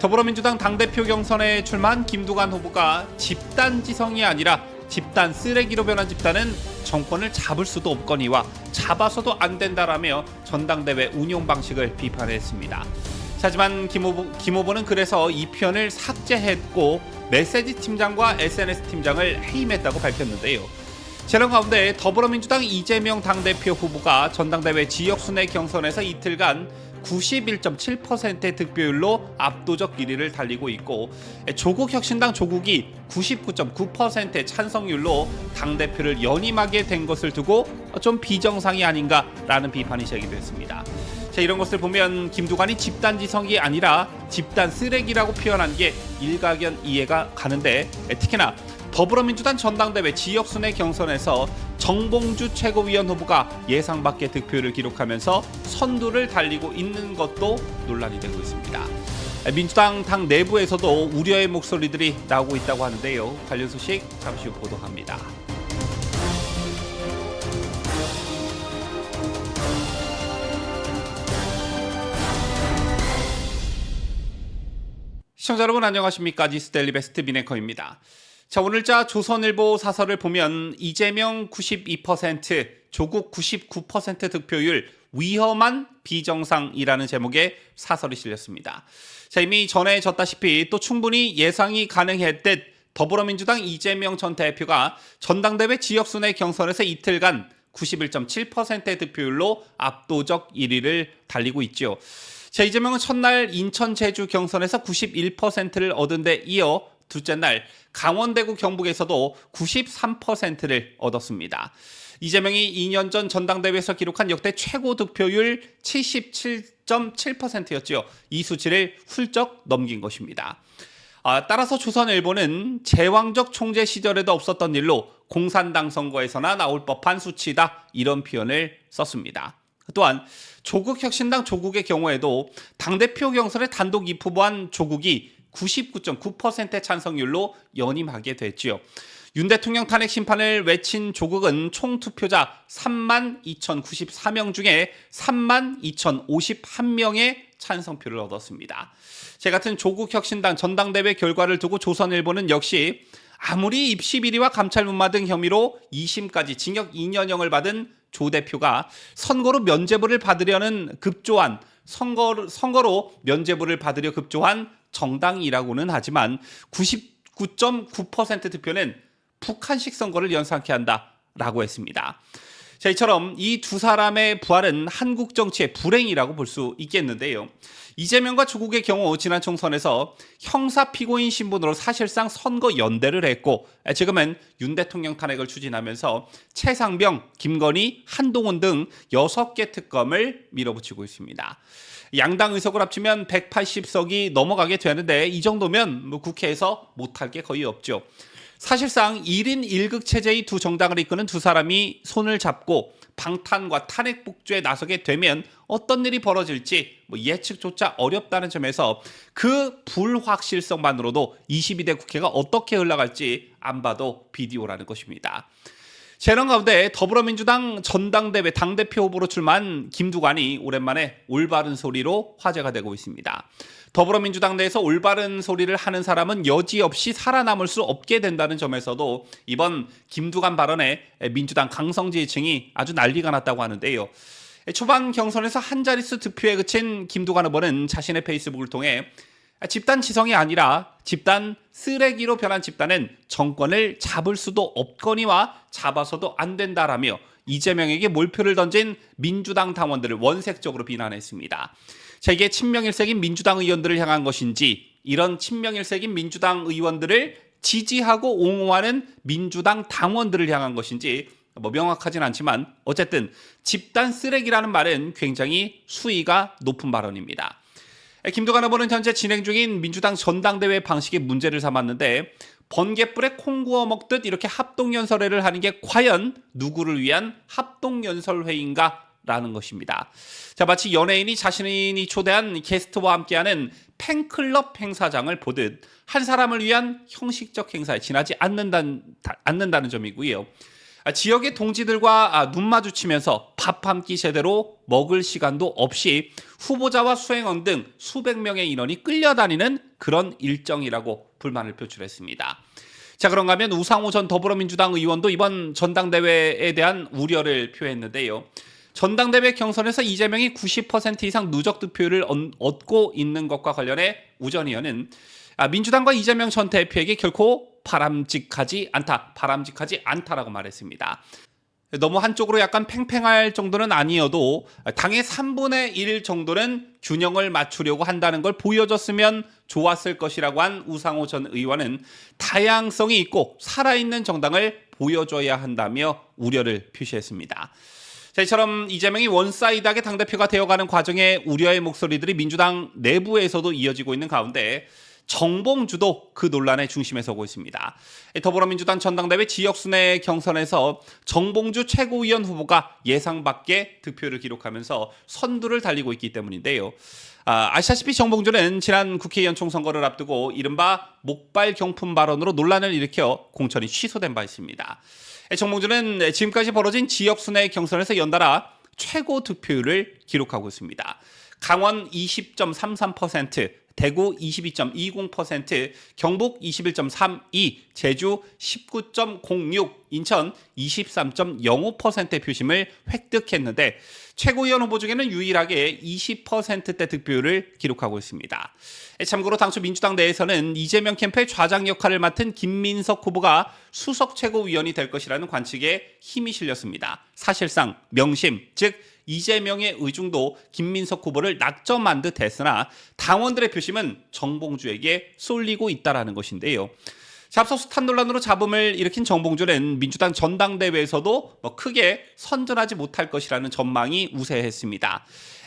더불어민주당 당대표 경선에 출마한 김두관 후보가 집단 지성이 아니라 집단 쓰레기로 변한 집단은 정권을 잡을 수도 없거니와 잡아서도 안 된다라며 전당대회 운용 방식을 비판했습니다. 하지만 김, 후보, 김 후보는 그래서 이 편을 삭제했고 메시지 팀장과 SNS 팀장을 해임했다고 밝혔는데요. 재론 가운데 더불어민주당 이재명 당대표 후보가 전당대회 지역순회 경선에서 이틀간 91.7%의 득표율로 압도적 1위를 달리고 있고 조국 혁신당 조국이 99.9%의 찬성률로 당 대표를 연임하게 된 것을 두고 좀 비정상이 아닌가라는 비판이 제기됐습니다. 자, 이런 것을 보면 김두관이 집단 지성이 아니라 집단 쓰레기라고 표현한 게 일가견 이해가 가는데 특히나 더불어민주당 전당대회 지역순회 경선에서 정봉주 최고위원 후보가 예상 밖의 득표를 기록하면서 선두를 달리고 있는 것도 논란이 되고 있습니다. 민주당 당 내부에서도 우려의 목소리들이 나오고 있다고 하는데요. 관련 소식 잠시 후 보도합니다. 시청자 여러분 안녕하십니까 니스데일리 베스트 미네커입니다. 자 오늘자 조선일보 사설을 보면 이재명 92% 조국 99% 득표율 위험한 비정상이라는 제목의 사설이 실렸습니다. 자 이미 전에 졌다시피 또 충분히 예상이 가능했듯 더불어민주당 이재명 전 대표가 전당대회 지역순회 경선에서 이틀간 91.7%의 득표율로 압도적 1위를 달리고 있죠. 자, 이재명은 첫날 인천 제주 경선에서 91%를 얻은 데 이어 둘째 날 강원대구 경북에서도 93%를 얻었습니다. 이재명이 2년 전 전당대회에서 기록한 역대 최고 득표율 77.7%였지요. 이 수치를 훌쩍 넘긴 것입니다. 아, 따라서 조선일보는 제왕적 총재 시절에도 없었던 일로 공산당 선거에서나 나올 법한 수치다 이런 표현을 썼습니다. 또한 조국 혁신당 조국의 경우에도 당대표 경선에 단독 입후보한 조국이 99.9%의 찬성률로 연임하게 됐지요. 윤 대통령 탄핵 심판을 외친 조국은 총 투표자 3만 2,094명 중에 3만 2,051명의 찬성표를 얻었습니다. 제 같은 조국 혁신당 전당대회 결과를 두고 조선일보는 역시 아무리 입시 비리와 감찰 문마 등 혐의로 2심까지 징역 2년형을 받은 조 대표가 선거로 면죄부를 받으려는 급조한 선거, 선거로 면죄부를 받으려 급조한 정당이라고는 하지만 99.9% 득표는 북한식 선거를 연상케 한다라고 했습니다. 자, 이처럼 이 두 사람의 부활은 한국 정치의 불행이라고 볼 수 있겠는데요. 이재명과 조국의 경우 지난 총선에서 형사 피고인 신분으로 사실상 선거 연대를 했고 지금은 윤 대통령 탄핵을 추진하면서 최상병, 김건희, 한동훈 등 6개 특검을 밀어붙이고 있습니다. 양당 의석을 합치면 180석이 넘어가게 되는데 이 정도면 뭐 국회에서 못할 게 거의 없죠. 사실상 1인 1극 체제의 두 정당을 이끄는 두 사람이 손을 잡고 방탄과 탄핵 복주에 나서게 되면 어떤 일이 벌어질지 뭐 예측조차 어렵다는 점에서 그 불확실성만으로도 22대 국회가 어떻게 흘러갈지 안 봐도 비디오라는 것입니다. 재난 가운데 더불어민주당 전당대회 당대표 후보로 출마한 김두관이 오랜만에 올바른 소리로 화제가 되고 있습니다. 더불어민주당 내에서 올바른 소리를 하는 사람은 여지없이 살아남을 수 없게 된다는 점에서도 이번 김두관 발언에 민주당 강성지층이 아주 난리가 났다고 하는데요. 초반 경선에서 한 자릿수 득표에 그친 김두관 후보는 자신의 페이스북을 통해 집단 지성이 아니라 집단 쓰레기로 변한 집단은 정권을 잡을 수도 없거니와 잡아서도 안 된다라며 이재명에게 몰표를 던진 민주당 당원들을 원색적으로 비난했습니다. 자, 이게 친명일색인 민주당 의원들을 향한 것인지 이런 친명일색인 민주당 의원들을 지지하고 옹호하는 민주당 당원들을 향한 것인지 뭐 명확하진 않지만 어쨌든 집단 쓰레기라는 말은 굉장히 수위가 높은 발언입니다. 김두관 후보는 현재 진행 중인 민주당 전당대회 방식의 문제를 삼았는데 번개불에 콩 구워 먹듯 이렇게 합동연설회를 하는 게 과연 누구를 위한 합동연설회인가? 라는 것입니다. 자, 마치 연예인이 자신이 초대한 게스트와 함께하는 팬클럽 행사장을 보듯 한 사람을 위한 형식적 행사에 지나지 않는다는, 않는다는 점이고요. 아, 지역의 동지들과 아, 눈 마주치면서 밥 한 끼 제대로 먹을 시간도 없이 후보자와 수행원 등 수백 명의 인원이 끌려다니는 그런 일정이라고 불만을 표출했습니다. 자 그런가 하면 우상호 전 더불어민주당 의원도 이번 전당대회에 대한 우려를 표했는데요. 전당대회 경선에서 이재명이 90% 이상 누적 득표율을 얻- 얻고 있는 것과 관련해 우전 의원은 아, 민주당과 이재명 전 대표에게 결코 바람직하지 않다, 바람직하지 않다라고 말했습니다. 너무 한쪽으로 약간 팽팽할 정도는 아니어도 당의 3분의 1 정도는 균형을 맞추려고 한다는 걸 보여줬으면 좋았을 것이라고 한 우상호 전 의원은 다양성이 있고 살아있는 정당을 보여줘야 한다며 우려를 표시했습니다. 자, 이처럼 이재명이 원사이드하게 당대표가 되어가는 과정에 우려의 목소리들이 민주당 내부에서도 이어지고 있는 가운데 정봉주도 그 논란의 중심에 서고 있습니다. 더불어민주당 전당대회 지역순회 경선에서 정봉주 최고위원 후보가 예상 밖의 득표를 기록하면서 선두를 달리고 있기 때문인데요. 아, 아시다시피 정봉주는 지난 국회의원 총선거를 앞두고 이른바 목발 경품 발언으로 논란을 일으켜 공천이 취소된 바 있습니다. 정봉주는 지금까지 벌어진 지역순회 경선에서 연달아 최고 득표율을 기록하고 있습니다. 강원 20.33%, 대구 22.20%, 경북 21.32, 제주 19.06, 인천 23.05%의 표심을 획득했는데 최고위원 후보 중에는 유일하게 20%대 득표율을 기록하고 있습니다. 참고로 당초 민주당 내에서는 이재명 캠프의 좌장 역할을 맡은 김민석 후보가 수석 최고위원이 될 것이라는 관측에 힘이 실렸습니다. 사실상 명심, 즉 이재명의 의중도 김민석 후보를 낙점한 듯 했으나 당원들의 표심은 정봉주에게 쏠리고 있다라는 것인데요. 숱한 논란으로 잡음을 일으킨 정봉주는 민주당 전당대회에서도 뭐 크게 선전하지 못할 것이라는 전망이 우세했습니다.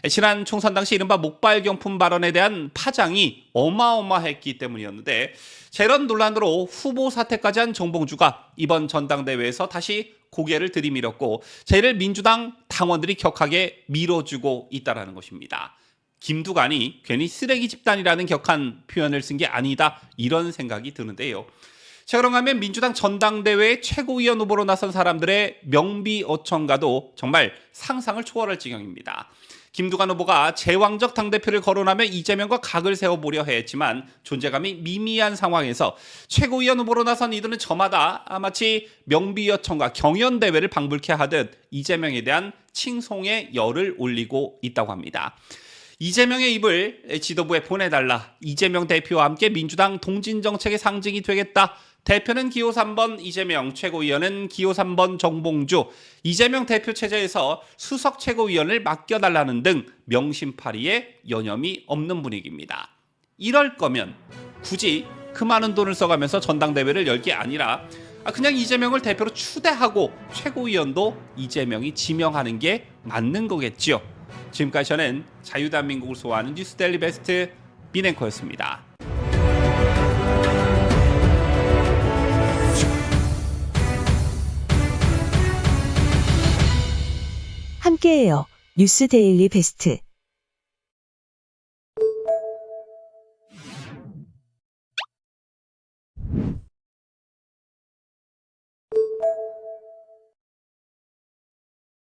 지난 총선 당시 이른바 목발 경품 발언에 대한 파장이 어마어마했기 때문이었는데 자, 이런 논란으로 후보 사퇴까지 한 정봉주가 이번 전당대회에서 다시 고개를 들이밀었고 자, 이를 민주당 당원들이 격하게 밀어주고 있다라는 것입니다. 김두관이 괜히 쓰레기 집단이라는 격한 표현을 쓴 게 아니다 이런 생각이 드는데요. 자 그런가 하면 민주당 전당대회 최고위원 후보로 나선 사람들의 명비 어청가도 정말 상상을 초월할 지경입니다. 김두관 후보가 제왕적 당대표를 거론하며 이재명과 각을 세워보려 했지만 존재감이 미미한 상황에서 최고위원 후보로 나선 이들은 저마다 마치 명비여청과 경연대회를 방불케 하듯 이재명에 대한 칭송의 열을 올리고 있다고 합니다. 이재명의 입을 지도부에 보내달라. 이재명 대표와 함께 민주당 동진 정책의 상징이 되겠다. 대표는 기호 3번 이재명, 최고위원은 기호 3번 정봉주, 이재명 대표 체제에서 수석 최고위원을 맡겨달라는 등 명심파리에 여념이 없는 분위기입니다. 이럴 거면 굳이 그 많은 돈을 써가면서 전당대회를 열 게 아니라 아, 그냥 이재명을 대표로 추대하고 최고위원도 이재명이 지명하는 게 맞는 거겠지요. 지금까지 저는 자유대한민국을 소화하는 뉴스데일리 베스트 비냉커였습니다. 함께해요. 뉴스 데일리 베스트.